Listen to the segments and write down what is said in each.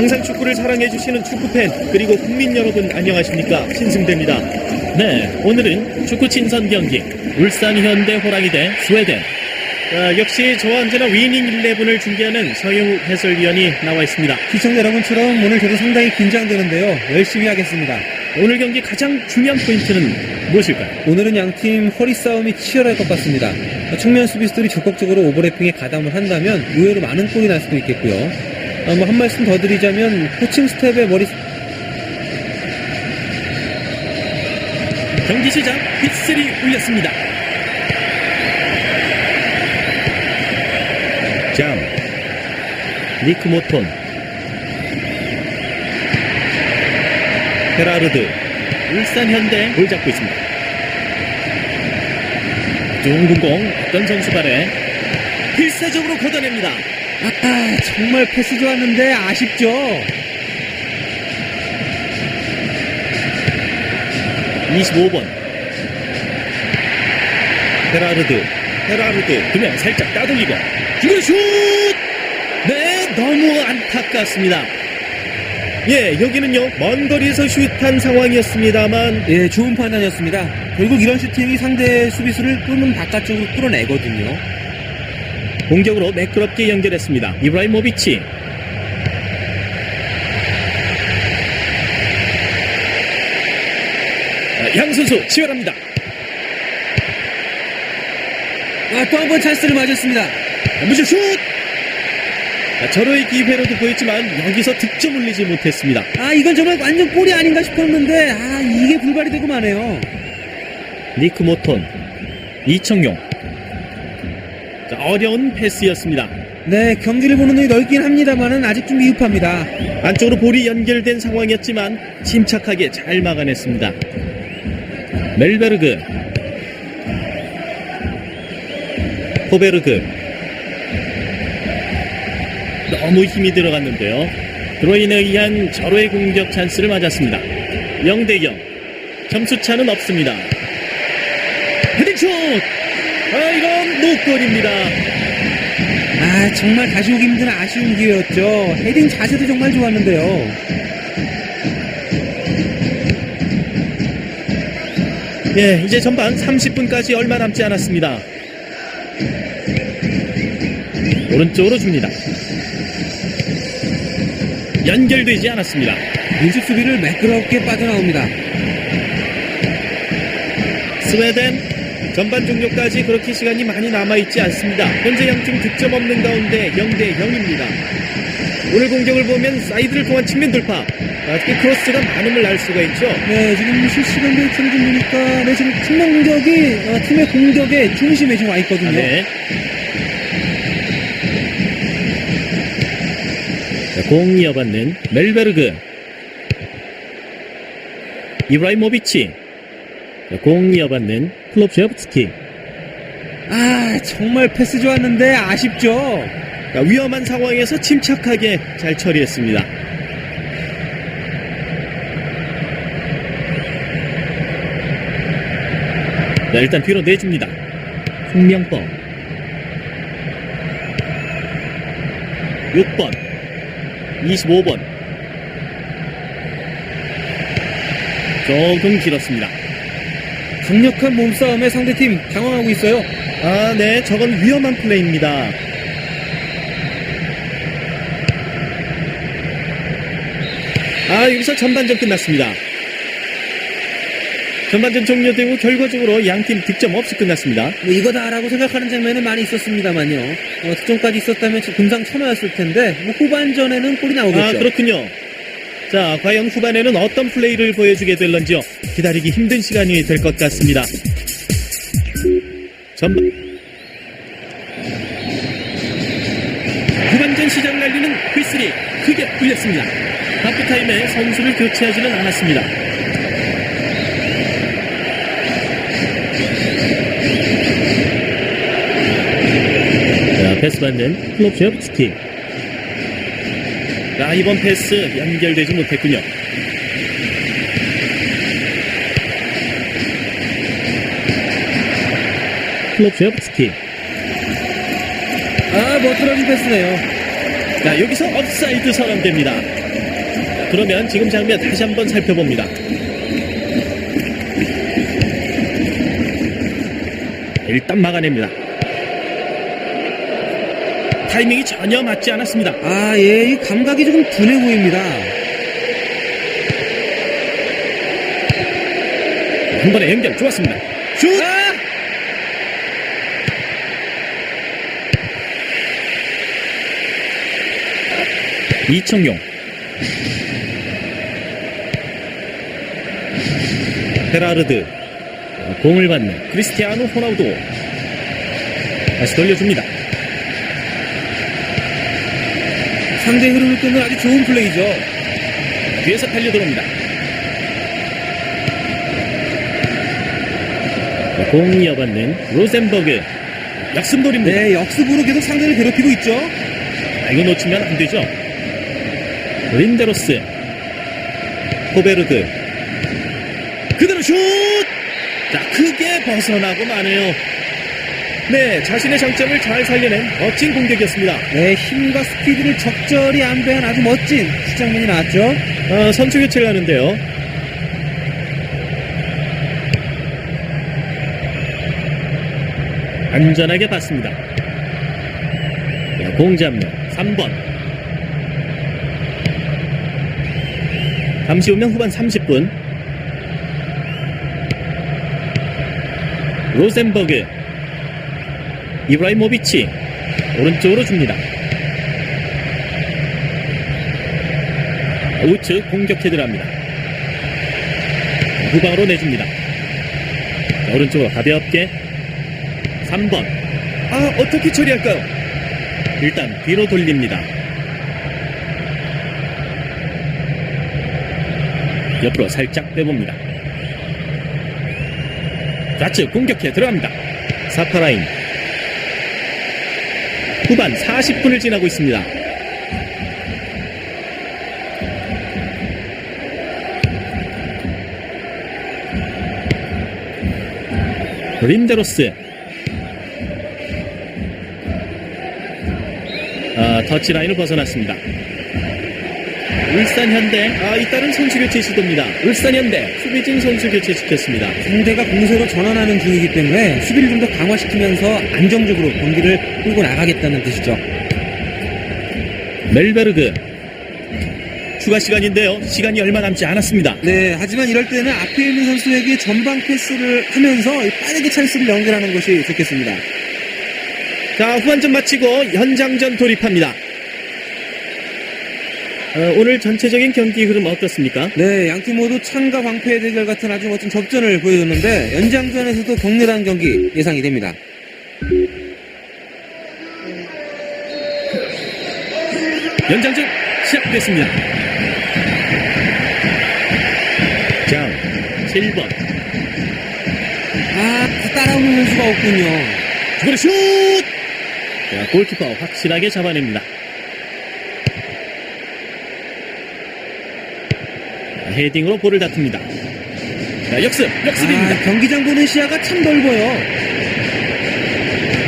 항상 축구를 사랑해주시는 축구팬 그리고 국민 여러분 안녕하십니까 신승대입니다. 네, 오늘은 축구 친선 경기 울산 현대 호랑이 대 스웨덴. 아, 역시 저와 언제나 위닝 11을 중계하는 서영우 해설위원이 나와 있습니다. 시청자 여러분처럼 오늘 저도 상당히 긴장되는데요. 열심히 하겠습니다. 오늘 경기 가장 중요한 포인트는 무엇일까요? 오늘은 양팀 허리 싸움이 치열할 것 같습니다. 측면 수비수들이 적극적으로 오버래핑에 가담을 한다면 의외로 많은 골이 날 수도 있겠고요. 아, 뭐한 말씀 더 드리자면 코칭 스텝의 머리 경기 시작 빗슬이 울렸습니다. 장 니크 모톤 헤라르드 울산 현대 볼 잡고 있습니다. 둥근 공 어떤 선수 발에 필사적으로 걷어냅니다. 아 정말 패스 좋았는데 아쉽죠. 25번 헤라르드 헤라르드 그냥 살짝 따돌리고 뒤로 슛! 네 너무 안타깝습니다 예 여기는요 먼 거리에서 슛한 상황이었습니다만 예 좋은 판단이었습니다. 결국 이런 슈팅이 상대 수비수를 뚫는 바깥쪽으로 끌어내거든요. 공격으로 매끄럽게 연결했습니다 이브라이모비치 자, 양 선수 치열합니다 아, 또 한 번 찬스를 맞았습니다. 무슨 슛! 자, 절호의 기회로도 보였지만 여기서 득점 올리지 못했습니다. 아 이건 정말 완전 골이 아닌가 싶었는데 아 이게 불발이 되고 마네요. 니크 모톤, 이청용. 자, 어려운 패스였습니다. 네 경기를 보는 눈이 넓긴 합니다만은 아직 좀 미흡합니다. 안쪽으로 볼이 연결된 상황이었지만 침착하게 잘 막아냈습니다. 멜베르그, 포베르그. 너무 힘이 들어갔는데요. 드로인에 의한 절호의 공격 찬스를 맞았습니다. 0대0. 점수차는 없습니다. 헤딩슛! 아, 이건 노골입니다. 아 정말 다시 오기 힘든 아쉬운 기회였죠. 헤딩 자세도 정말 좋았는데요. 예, 이제 전반 30분까지 얼마 남지 않았습니다. 오른쪽으로 줍니다. 연결되지 않았습니다. 민식 수비를 매끄럽게 빠져나옵니다. 스웨덴 전반 종료까지 그렇게 시간이 많이 남아있지 않습니다. 현재 양팀 득점 없는 가운데 0대 0입니다. 오늘 공격을 보면 사이드를 통한 측면 돌파. 아, 특히 크로스가 많음을 알 수가 있죠. 네 지금 실시간 데이터를 좀 보니까 네 지금 측면 공격이 어, 팀의 공격의 중심에 지금 와 있거든요. 아, 네. 자, 공 이어받는 멜베르그 이브라이모비치 자, 공 이어받는 클롭셰프스키 아 정말 패스 좋았는데 아쉽죠. 자, 위험한 상황에서 침착하게 잘 처리했습니다. 자, 일단 뒤로 내줍니다. 홍명법 6번 25번 조금 길었습니다. 강력한 몸싸움에 상대팀 당황하고 있어요. 아, 네, 저건 위험한 플레이입니다. 아, 여기서 전반전 끝났습니다. 전반전 종료되고 결과적으로 양팀 득점 없이 끝났습니다. 뭐 이거다라고 생각하는 장면은 많이 있었습니다만요. 어, 득점까지 있었다면 금상첨화였을 텐데 뭐 후반전에는 골이 나오겠죠. 아, 그렇군요. 자, 과연 후반에는 어떤 플레이를 보여주게 될런지요. 기다리기 힘든 시간이 될 것 같습니다. 전반 후반전 시작을 알리는 휘슬이 크게 울렸습니다. 하프타임에 선수를 교체하지는 않았습니다. 자, 패스 받는 클롭셰프스키. 자, 이번 패스 연결되지 못했군요. 클롭셰프스키. 아, 멋들어진 패스네요. 자, 여기서 업사이드 선언됩니다. 그러면 지금 장면 다시 한번 살펴봅니다. 일단 막아냅니다. 타이밍이 전혀 맞지 않았습니다. 아, 예, 이 감각이 조금 둔해 보입니다. 한 번에 연결 좋았습니다. 슛! 아! 이청용. 헤라르드. 공을 받는 크리스티아노 호나우도. 다시 돌려줍니다. 상대 흐름을 끊는 아주 좋은 플레이죠. 뒤에서 달려 들어옵니다. 공 이어받는 로젠버그. 역습돌입니다. 네, 역습으로 계속 상대를 괴롭히고 있죠. 아, 이거 놓치면 안 되죠. 린데로스. 호베르드. 그대로 슛! 자, 크게 벗어나고 마네요. 네, 자신의 장점을 잘 살려낸 멋진 공격이었습니다. 네, 힘과 스피드를 적절히 안배한 아주 멋진 시장면이 나왔죠. 아, 선수 교체를 하는데요. 안전하게 봤습니다. 자, 공 잡는 3번. 잠시 후면 후반 30분. 로센버그. 이브라이모비치. 오른쪽으로 줍니다. 우측 공격해 들어갑니다. 후방으로 내줍니다. 자, 오른쪽으로 가볍게 3번. 아, 어떻게 처리할까요? 일단 뒤로 돌립니다. 옆으로 살짝 빼봅니다. 좌측 공격해 들어갑니다. 사파라인. 후반 40분을 지나고 있습니다. 린데로스 아, 터치라인을 벗어났습니다. 울산현대 아, 이따른 선수 교체 시도입니다. 울산현대 수비진 선수 교체 시켰습니다. 상대가 공세로 전환하는 중이기 때문에 수비를 좀 더 강화시키면서 안정적으로 경기를 끌고 나가겠다는 뜻이죠. 멜베르그 추가 시간인데요. 시간이 얼마 남지 않았습니다. 네, 하지만 이럴 때는 앞에 있는 선수에게 전방 패스를 하면서 빠르게 찬스를 연결하는 것이 좋겠습니다. 자, 후반전 마치고 현장전 돌입합니다. 어, 오늘 전체적인 경기 흐름 어떻습니까? 네, 양 팀 모두 창과 방패의 대결 같은 아주 멋진 접전을 보여줬는데 연장전에서도 격렬한 경기 예상이 됩니다. 연장전 시작됐습니다. 장 7번 아, 다 따라오는 선수가 없군요. 그리고 슛! 자, 골키퍼 확실하게 잡아냅니다. 헤딩으로 볼을 다툽니다. 자, 역습, 역습입니다. 아, 경기장 보는 시야가 참 넓어요.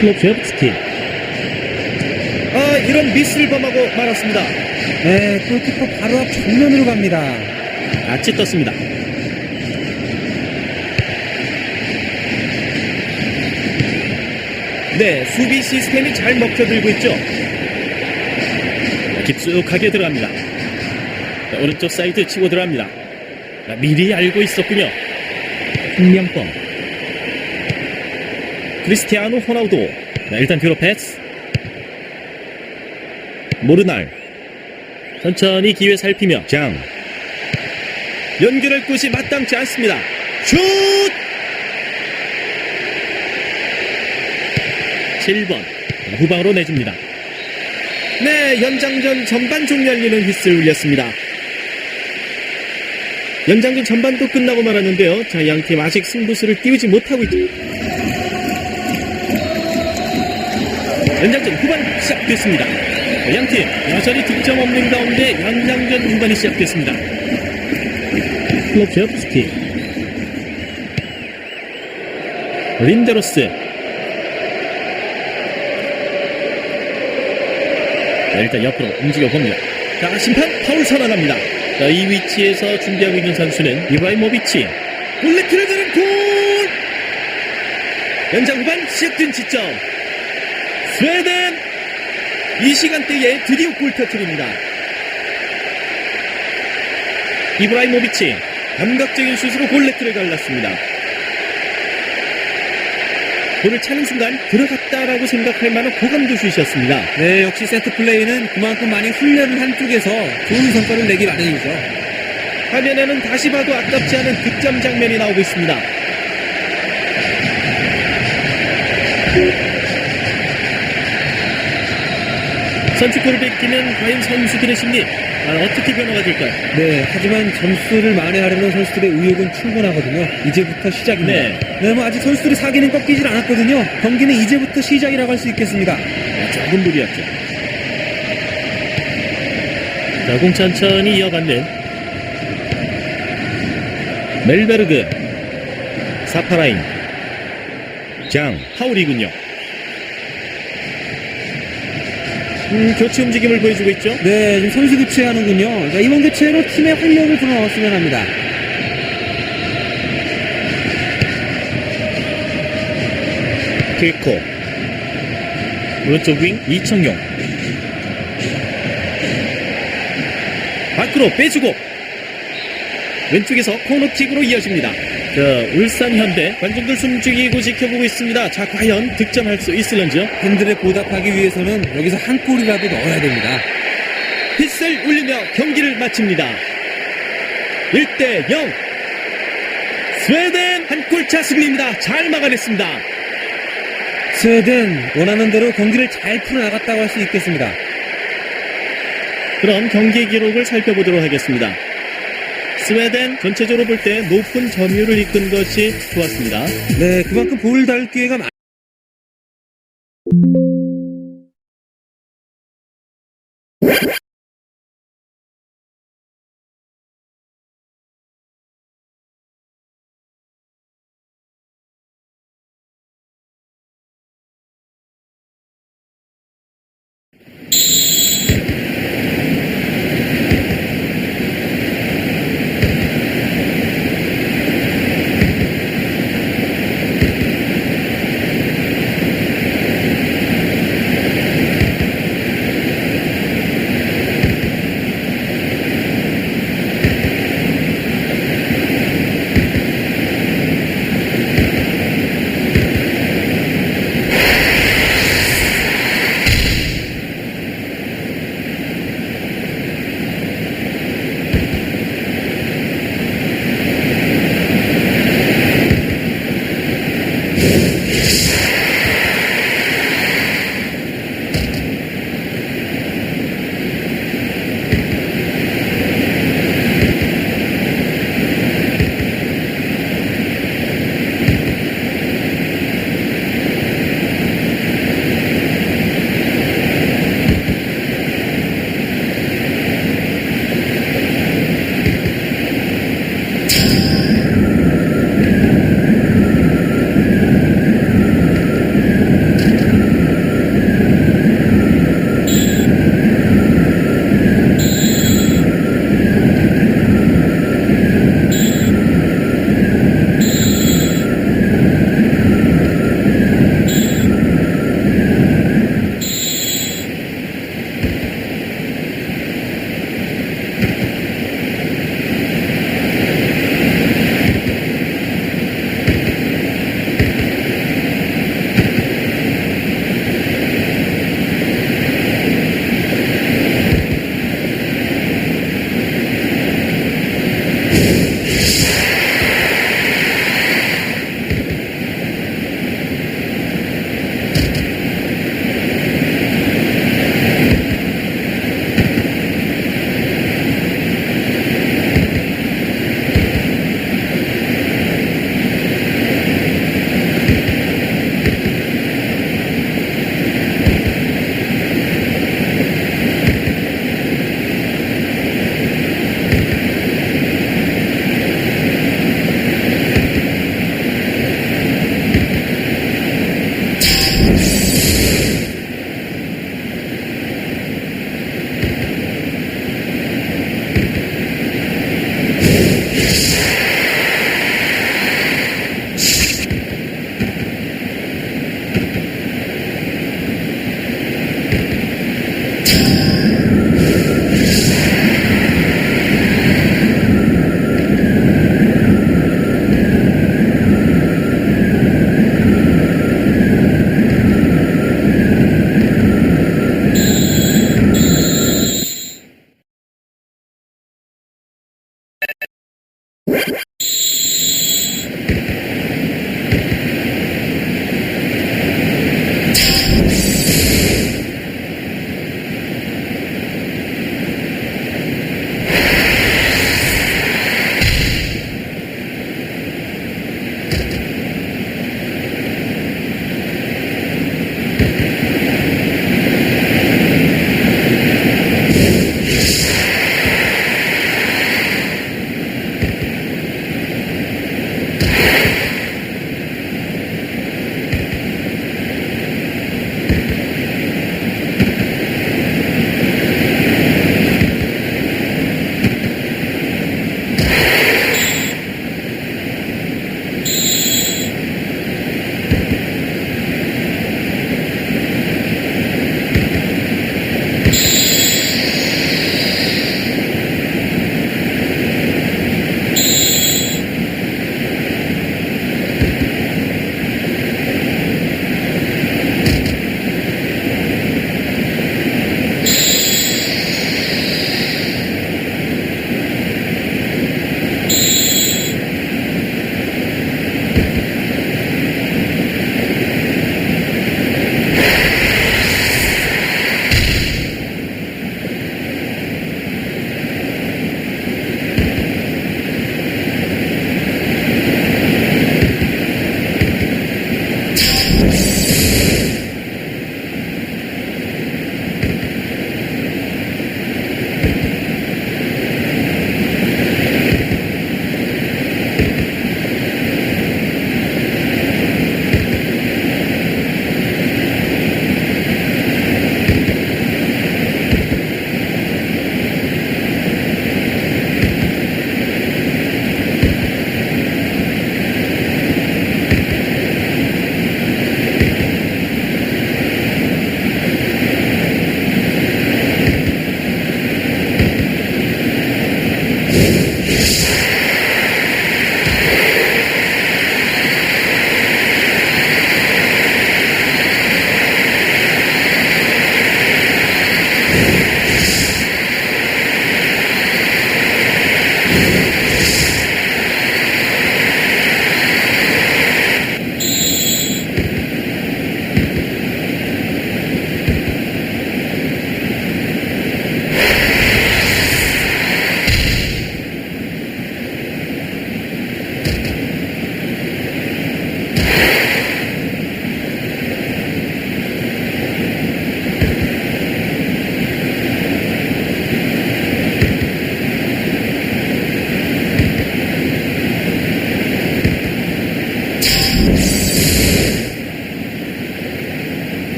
클롭제프스키. 아, 이런 미스를 범하고 말았습니다. 네, 골키퍼 바로 앞 정면으로 갑니다. 아치 떴습니다. 네, 수비 시스템이 잘 먹혀들고 있죠. 깊숙하게 들어갑니다. 자, 오른쪽 사이드 치고 들어갑니다. 자, 미리 알고 있었군요. 흥명범. 크리스티아노 호나우도. 자, 일단 뒤로 패스. 모르날. 천천히 기회 살피며 장. 연결할 곳이 마땅치 않습니다. 슛! 7번 후방으로 내줍니다. 네, 연장전 전반 종료 알리는 휘슬 울렸습니다. 연장전 전반도 끝나고 말았는데요. 자, 양팀 아직 승부수를 띄우지 못하고 있죠. 연장전 후반 시작됐습니다. 자, 양팀 여전히 득점 없는 가운데 연장전 후반이 시작됐습니다. 클롭제프스키 린데로스 자, 일단 옆으로 움직여 봅니다. 자, 심판 파울 선언합니다. 자, 이 위치에서 준비하고 있는 선수는 이브라이모비치. 볼레트를 드는 골! 연장 후반 시작된 지점. 스웨덴! 이 시간대에 드디어 골 터트립니다. 이브라이모비치. 감각적인 슛으로 골레트를 갈랐습니다. 볼을 차는 순간 들어갔다라고 생각할 만한 고감도 슛이었습니다. 네, 역시 세트 플레이는 그만큼 많이 훈련을 한 쪽에서 좋은 성과를 내기 마련이죠. 화면에는 다시 봐도 아깝지 않은 득점 장면이 나오고 있습니다. 선취골을 뺏기면 과연 선수들의 심리 아, 어떻게 변화가 될까요? 네, 하지만 점수를 만회하려는 선수들의 의욕은 충분하거든요. 이제부터 시작입니다. 네. 네, 뭐 아직 선수들의 사기는 꺾이질 않았거든요. 경기는 이제부터 시작이라고 할 수 있겠습니다. 아, 조금 무리였죠. 자, 공 천천히 이어받는 멜베르그 사파라인 장 하울이군요. 음, 교체 움직임을 보여주고 있죠. 네, 지금 선수 교체하는군요. 자, 이번 교체로 팀의 활력을 불어넣었으면 합니다. 킬코 오른쪽 윙 이청용 밖으로 빼주고 왼쪽에서 코너킥으로 이어집니다. 자, 울산 현대 관중들 숨죽이고 지켜보고 있습니다. 자, 과연 득점할 수 있을런지요? 팬들의 보답하기 위해서는 여기서 한 골이라도 넣어야 됩니다. 휘슬 울리며 경기를 마칩니다. 1대 0. 스웨덴 한 골차 승리입니다. 잘 막아냈습니다. 스웨덴 원하는 대로 경기를 잘 풀어나갔다고 할 수 있겠습니다. 그럼 경기 기록을 살펴보도록 하겠습니다. 스웨덴 전체적으로 볼 때 높은 점유율을 이끈 것이 좋았습니다. 네, 그만큼 볼을 닿을 기회가 많...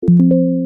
you